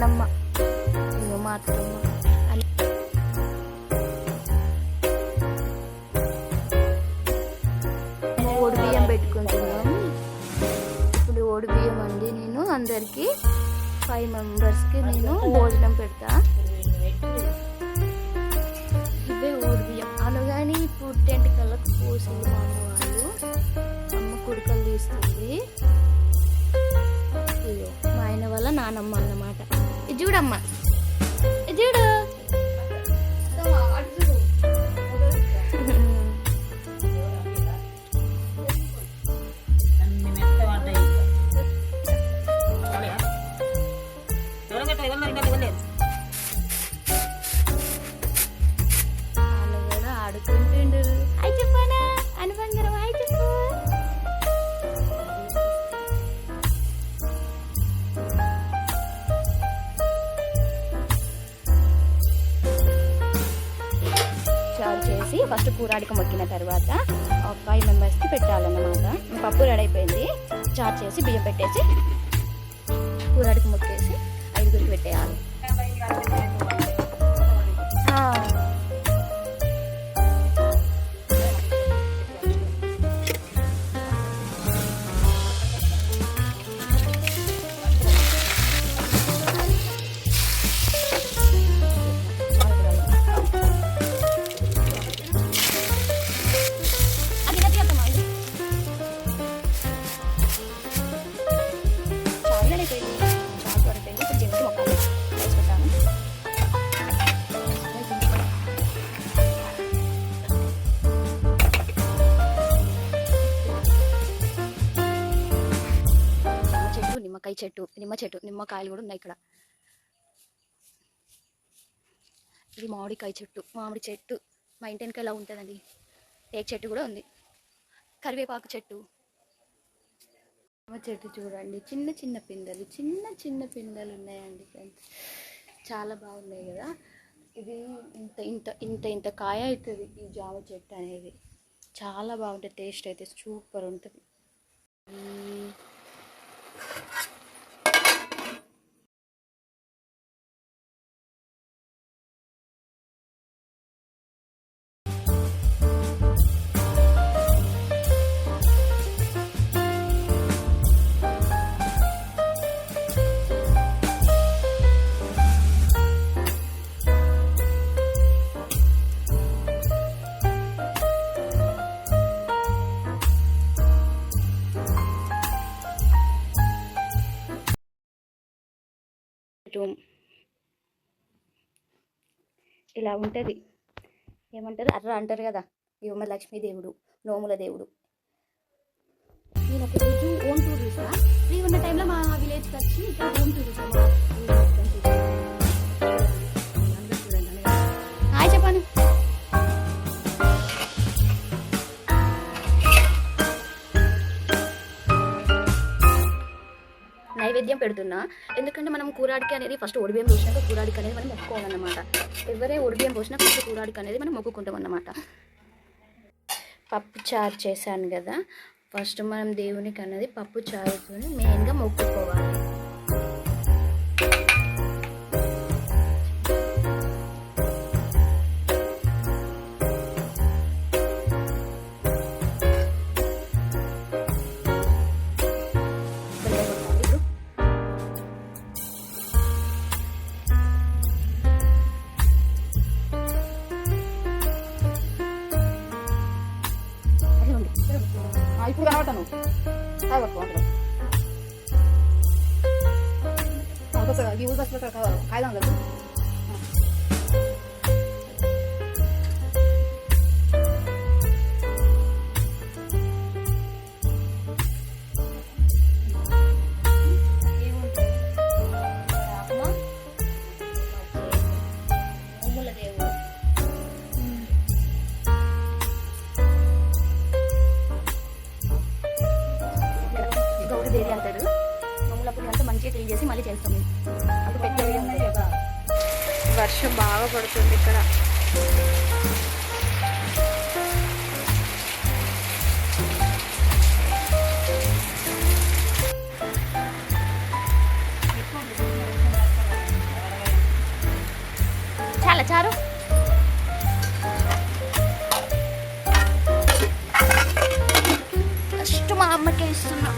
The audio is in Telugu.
నానమ్మ. ఇగో మా అత్తమ్మ. ఓడి బియ్యం పెట్టుకుంటున్నాం ఇప్పుడు ఓడి బియ్యం అండి నేను అందరికి ఫైవ్ మెంబర్స్కి నేను భోజనం పెడతా. ఇవే ఓడి బియ్యం. అనగానే ఇప్పుడు టెంట్ కళ్ళకు పోసింది మా అమ్మ వాళ్ళు. అమ్మ కుడుకలు తీస్తుంది. మా ఆయన వాళ్ళ నానమ్మ అన్నమాట. చూడమ్మా. చూడు. చారు చేసి ఫస్ట్ కూరాడికి మొక్కిన తర్వాత ఒక ఫైవ్ మెంబర్స్కి పెట్టాలన్నమాట. పప్పు రెడీ అయిపోయింది. చార్ చేసి బియ్యం పెట్టేసి కూరాడికి మొక్కేసి ఐదుగురికి పెట్టేయాలి. నిమ్మకాయ చెట్టు నిమ్మ చెట్టు నిమ్మకాయలు కూడా ఉన్నాయి ఇక్కడ. ఇది మామిడికాయ చెట్టు మామిడి చెట్టు మా ఇంటి వెనక ఇలా ఉంటుందండి? టేక్ చెట్టు కూడా ఉంది. కరివేపాకు చెట్టు. నిమ్మ చెట్టు చూడండి చిన్న చిన్న పిందెలు చిన్న చిన్న పిందెలు ఉన్నాయండి ఫ్రెండ్స్. చాలా బాగున్నాయి కదా. ఇది ఇంత ఇంత ఇంత ఇంత కాయ అవుతుంది ఈ జామ చెట్టు అనేది. చాలా బాగుంటుంది టేస్ట్ అయితే సూపర్ ఉంటుంది. ఈ ఇలా ఉంటుంది. ఏమంటారు? అర్ర అంటారు కదా యువ లక్ష్మీదేవుడు నోముల దేవుడు. నేను ఒక రోజు ఓన్ టూర్ చూసా ఫ్రీ ఉన్న టైంలో మా విలేజ్కి వచ్చి ఇక్కడ ఓన్ టూర్ చూసా నైవేద్యం పెడుతున్నా. ఎందుకంటే మనం కూరాడికి అనేది ఫస్ట్ ఒడిబియ్యం పోసినాక కూరాడికి అనేది మనం మొక్కుకోవాలన్నమాట. ఎవరే ఒడిబియ్యం పోసినా ఫస్ట్ కూరాడికి అనేది మనం మొక్కుకుంటాం అన్నమాట. పప్పు చారు చేశాను కదా. ఫస్ట్ మనం దేవునికి అనేది పప్పు చారుతో మెయిన్గా మొక్కుకోవాలి. ఆ, ఇప్పుడు కనబడతాను కావచ్చు అందులో కొత్తగా ఈ ఊరు బస్సులో కాయదాం కదా రోజు దేవి అంటాడు. మమ్మల్ని అప్పుడు అంతా మంచిగా క్లీన్ చేసి మళ్ళీ చేస్తాం మేము. అప్పుడు పెద్దవి వర్షం బాగా పడుతుంది ఇక్కడ. చాలా చారు ఫస్ట్ మా అమ్మకే ఇస్తున్నా.